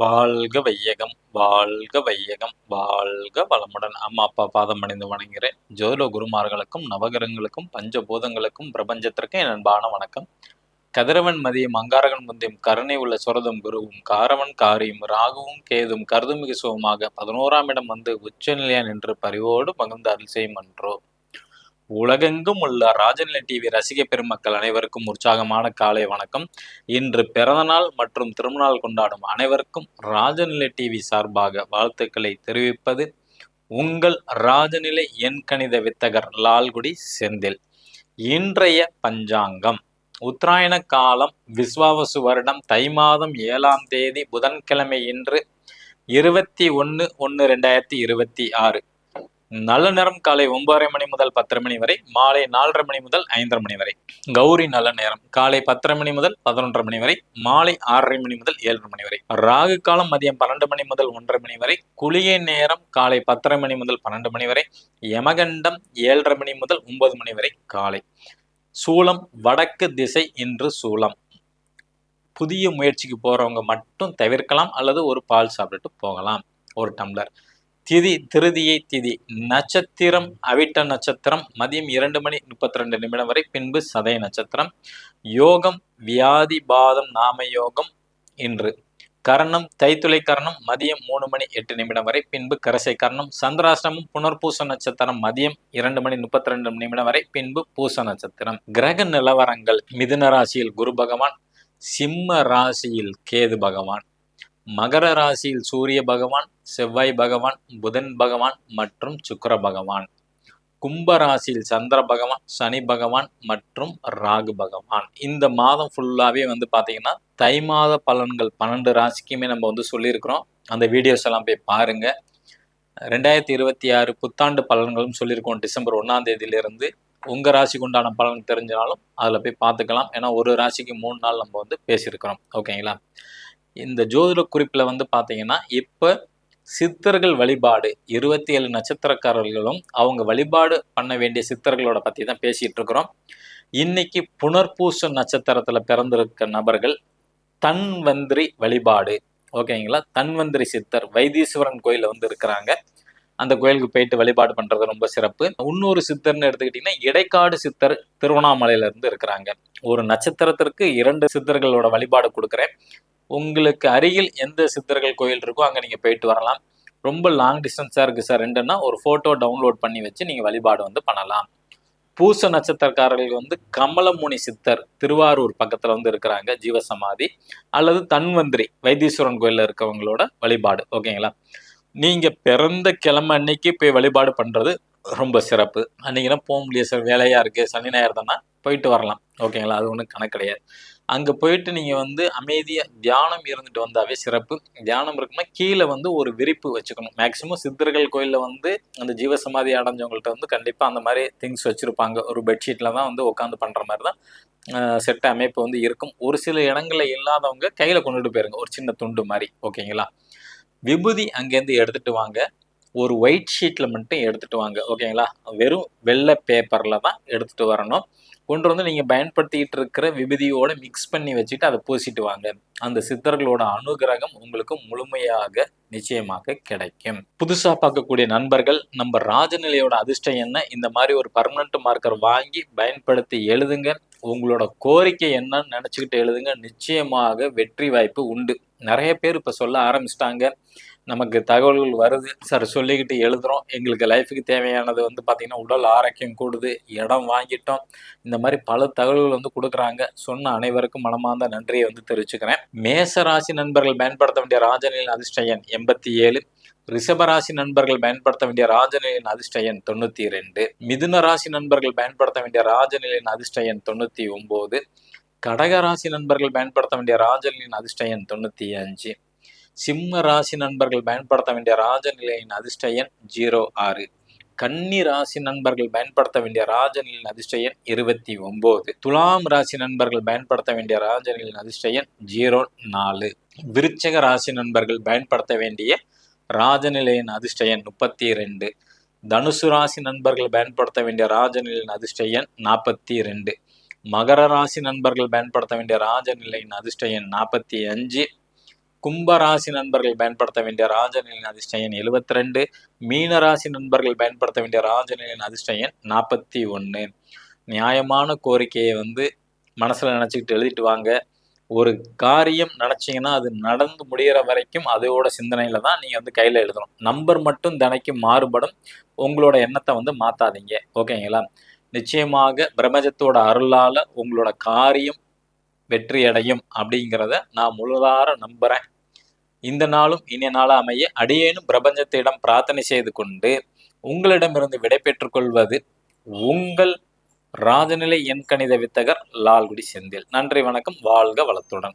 வாழ்க வையகம் வாழ்க வையகம் வாழ்க வளமுடன். அம்மா அப்பா பாதம் அணிந்து வணங்குகிறேன். ஜோதிட குருமார்களுக்கும் நவகிரகங்களுக்கும் பஞ்சபூதங்களுக்கும் பிரபஞ்சத்திற்கும் என் அன்பான வணக்கம். கதிரவன் மதியம் அங்காரகன் முந்தியும் கருணை உள்ள சுரதம் குருவும் காரவன் காரியும் ராகுவும் கேதும் கருதுமிகு சுகமாக பதினோராம் இடம் வந்து உச்சநிலையா நின்று பரிவோடு பகிர்ந்து அருள் செய்யும் உலகெங்கும் உள்ள ராஜநிலை டிவி ரசிக பெருமக்கள் அனைவருக்கும் உற்சாகமான காலை வணக்கம். இன்று பிறந்தநாள் மற்றும் திருமணநாள் கொண்டாடும் அனைவருக்கும் ராஜநிலை டிவி சார்பாக வாழ்த்துக்களை தெரிவிப்பது உங்கள் ராஜநிலை எண்கணித வித்தகர் லால்குடி செந்தில். இன்றைய பஞ்சாங்கம். உத்தராயண காலம் விஸ்வாவசு வருடம் தை மாதம் ஏழாம் தேதி புதன்கிழமை இன்று இருபத்தி ஒன்று ஒன்று ரெண்டாயிரத்தி இருபத்தி ஆறு. நல்ல நேரம் காலை ஒன்பதரை மணி முதல் பத்தரை மணி வரை மாலை நாலரை மணி முதல் ஐந்தரை மணி வரை. கௌரி நல்ல நேரம். காலை பத்தரை மணி முதல் பதினொன்றரை மணி வரை மாலை ஆறரை மணி முதல் ஏழரை மணி வரை. ராகு காலம் மதியம் பன்னெண்டு மணி முதல் ஒன்றரை மணி வரை குளிகை நேரம் காலை பத்தரை மணி முதல் பன்னெண்டு மணி வரை யமகண்டம் ஏழரை மணி முதல் ஒன்பது மணி வரை காலை. சூளம் வடக்கு திசை இன்று சூளம் புதிய முயற்சிக்கு போறவங்க மட்டும் தவிர்க்கலாம் அல்லது ஒரு பால் சாப்பிட்டுட்டு போகலாம். ஒரு டம்ளர். திதி திருதியை திதி. நட்சத்திரம் அவிட்ட நட்சத்திரம் மதியம் இரண்டு மணி முப்பத்தி ரெண்டு நிமிடம் வரை பின்பு சதய நட்சத்திரம். யோகம் வியாதி பாதம் நாம யோகம் இன்று. கரணம் தைத்துளை கரணம் மதியம் மூணு மணி எட்டு நிமிடம் வரை பின்பு கரசை கரணம். சந்திராஷ்டமம் புனர்பூச நட்சத்திரம் மதியம் இரண்டு மணி முப்பத்தி ரெண்டு நிமிடம் வரை பின்பு பூச நட்சத்திரம். கிரக நிலவரங்கள் மிதுன ராசியில் குரு பகவான் சிம்ம ராசியில் கேது பகவான். மகர ராசியில் சூரிய பகவான் செவ்வாய் பகவான் புதன் பகவான் மற்றும் சுக்கர பகவான். கும்ப ராசியில் சந்திர பகவான் சனி பகவான் மற்றும் ராகு பகவான். இந்த மாதம் ஃபுல்லாகவே வந்து பார்த்தீங்கன்னா தை மாத பலன்கள் பன்னெண்டு ராசிக்குமே நம்ம வந்து சொல்லியிருக்கிறோம். அந்த வீடியோஸ் எல்லாம் போய் பாருங்க. ரெண்டாயிரத்தி இருபத்தி ஆறு புத்தாண்டு பலன்களும் சொல்லியிருக்கோம் டிசம்பர் ஒன்றாம் தேதியிலிருந்து. உங்கள் ராசிக்கு உண்டான பலன் தெரிஞ்சாலும் அதில் போய் பார்த்துக்கலாம். ஏன்னா ஒரு ராசிக்கு மூணு நாள் நம்ம வந்து பேசியிருக்கிறோம். ஓகேங்களா? இந்த ஜோதிட குறிப்பில் வந்து பார்த்தீங்கன்னா இப்போ சித்தர்கள் வழிபாடு இருபத்தி ஏழு நட்சத்திரக்காரர்களும் அவங்க வழிபாடு பண்ண வேண்டிய சித்தர்களோட பற்றி தான் பேசிகிட்டு இருக்கிறோம். இன்னைக்கு புனர்பூச நட்சத்திரத்தில் பிறந்திருக்க நபர்கள் தன்வந்திரி வழிபாடு. ஓகேங்களா? தன்வந்திரி சித்தர் வைத்தீஸ்வரன் கோயிலில் வந்து இருக்கிறாங்க. அந்த கோயிலுக்கு போயிட்டு வழிபாடு பண்றது ரொம்ப சிறப்பு. இன்னொரு சித்தர்னு எடுத்துக்கிட்டிங்கன்னா இடைக்காடு சித்தர் திருவண்ணாமலையில இருந்து இருக்கிறாங்க. ஒரு நட்சத்திரத்திற்கு இரண்டு சித்தர்களோட வழிபாடு கொடுக்குறேன். உங்களுக்கு அருகில் எந்த சித்தர்கள் கோயில் இருக்கோ அங்கே நீங்கள் போயிட்டு வரலாம். ரொம்ப லாங் டிஸ்டன்ஸாக இருக்குது சார் ரெண்டுன்னா ஒரு ஃபோட்டோ டவுன்லோட் பண்ணி வச்சு நீங்கள் வழிபாடு வந்து பண்ணலாம். பூச நட்சத்திரக்காரர்கள் வந்து கமலமுனி சித்தர் திருவாரூர் பக்கத்தில் வந்து இருக்கிறாங்க ஜீவசமாதி அல்லது தன்வந்திரி வைத்தீஸ்வரன் கோயிலில் இருக்கவங்களோட வழிபாடு. ஓகேங்களா நீங்கள் பிறந்த கிழமை அன்னைக்கு போய் வழிபாடு பண்ணுறது ரொம்ப சிறப்பு. அன்னைக்குனா போக முடியாது சார் வேலையாக இருக்குது சனி ஞாயிறு தானே? போயிட்டு வரலாம். ஓகேங்களா அது ஒன்றும் கணக்கு கிடையாது. அங்கே போயிட்டு நீங்கள் வந்து அமைதியாக தியானம் இருந்துட்டு வந்தாவே சிறப்பு. தியானம் இருக்குன்னா கீழே வந்து ஒரு விரிப்பு வச்சுக்கணும். மேக்சிமம் சித்தர்கள் கோயிலில் வந்து அந்த ஜீவசமாதி அடைஞ்சவங்கள்ட்ட வந்து கண்டிப்பாக அந்த மாதிரி திங்ஸ் வச்சுருப்பாங்க. ஒரு பெட்ஷீட்டில் தான் வந்து உட்காந்து பண்ணுற மாதிரி தான் செட் அமைப்பு வந்து இருக்கும். ஒரு சில இடங்களில் இல்லாதவங்க கையில் கொண்டுட்டு போயிருங்க. ஒரு சின்ன துண்டு மாதிரி. ஓகேங்களா விபூதி அங்கேருந்து எடுத்துகிட்டு வாங்க. ஒரு ஒயிட் ஷீட்டில் மட்டும் எடுத்துகிட்டு வாங்க. ஓகேங்களா வெறும் வெள்ளை பேப்பரில் தான் எடுத்துகிட்டு வரணும். கொண்டு வந்து நீங்கள் பயன்படுத்திக்கிட்டு இருக்கிற விபதியோட மிக்ஸ் பண்ணி வச்சுட்டு அதை பூசிட்டு வாங்க. அந்த சித்தர்களோட அனுகிரகம் உங்களுக்கு முழுமையாக நிச்சயமாக கிடைக்கும். புதுசாக பார்க்கக்கூடிய நண்பர்கள் நம்ம ராஜநிலையோட அதிர்ஷ்டம் என்ன? இந்த மாதிரி ஒரு பர்மனண்ட் மார்க்கர் வாங்கி பயன்படுத்தி எழுதுங்க. உங்களோட கோரிக்கை என்னன்னு நினச்சிக்கிட்டு எழுதுங்க. நிச்சயமாக வெற்றி வாய்ப்பு உண்டு. நிறைய பேர் இப்போ சொல்ல ஆரம்பிச்சிட்டாங்க. நமக்கு தகவல்கள் வருது. சார் சொல்லிக்கிட்டு எழுதுகிறோம் எங்களுக்கு லைஃபுக்கு தேவையானது வந்து பார்த்திங்கன்னா உடல் ஆரோக்கியம் கூடுது. இடம் வாங்கிட்டோம். இந்த மாதிரி பல தகவல்கள் வந்து கொடுக்குறாங்க. சொன்ன அனைவருக்கும் மனமார்ந்த நன்றியை வந்து தெரிவிச்சுக்கிறேன். மேச ராசி நண்பர்கள் பயன்படுத்த வேண்டிய ராஜநிலையின் அதிர்ஷ்டயன் எண்பத்தி ஏழு. ரிஷபராசி நண்பர்கள் பயன்படுத்த வேண்டிய ராஜநிலையின் அதிர்ஷ்ட எண் ரெண்டு மிதுன ராசி நண்பர்கள் பயன்படுத்த வேண்டிய ராஜநிலையின் அதிர்ஷ்ட எண் ஒம்பது. ஒன்பது கடகராசி நண்பர்கள் பயன்படுத்த வேண்டிய ராஜநிலையின் அதிர்ஷ்ட எண் அஞ்சு. சிம்ம ராசி நண்பர்கள் பயன்படுத்த வேண்டிய ராஜநிலையின் அதிர்ஷ்ட எண் ஜீரோ ஆறு. கன்னி ராசி நண்பர்கள் பயன்படுத்த வேண்டிய ராஜநிலையின் அதிர்ஷ்ட எண் இருபத்தி ஒன்பது துலாம் ராசி நண்பர்கள் பயன்படுத்த வேண்டிய ராஜநிலையின் அதிர்ஷ்ட எண் ஜீரோ நாலு. விருச்சக ராசி நண்பர்கள் பயன்படுத்த வேண்டிய ராஜநிலையின் அதிர்ஷ்ட எண் முப்பத்தி ரெண்டு. தனுசு ராசி நண்பர்கள் பயன்படுத்த வேண்டிய ராஜநிலையின் அதிர்ஷ்ட எண் நாற்பத்தி ரெண்டு. மகர ராசி நண்பர்கள் பயன்படுத்த வேண்டிய ராஜநிலையின் அதிர்ஷ்ட எண் நாற்பத்தி அஞ்சு. கும்பராசி நண்பர்கள் பயன்படுத்த வேண்டிய ராஜநிலையின் அதிர்ஷ்ட எண் எழுபத்தி ரெண்டு மீனராசி நண்பர்கள் பயன்படுத்த வேண்டிய ராஜநிலையின் அதிர்ஷ்ட எண் நாற்பத்தி ஒன்று நியாயமான கோரிக்கையை வந்து மனசில் நினச்சிக்கிட்டு எழுதிட்டு வாங்க. ஒரு காரியம் நினச்சிங்கன்னா அது நடந்து முடிகிற வரைக்கும் அதோட சிந்தனையில் தான் நீங்கள் வந்து கையில் எழுதணும். நம்பர் மட்டும் தினைக்கும் மாறுபடும். உங்களோட எண்ணத்தை வந்து மாற்றாதீங்க ஓகேங்களா? நிச்சயமாக பிரபஞ்சத்தோட அருளால் உங்களோட காரியம் வெற்றி அடையும் அப்படிங்கிறத நான் முழுதார நம்புகிறேன் இந்த நாளும் இனிய நாளாக அமைய அடியேனும் பிரபஞ்சத்திடம் பிரார்த்தனை செய்து கொண்டு உங்களிடமிருந்து விடைபெற்றுக் கொள்வது உங்கள் ராஜநிலை எண்கணித வித்தகர் லால்குடி செந்தில். நன்றி வணக்கம் வாழ்க வளத்துடன்.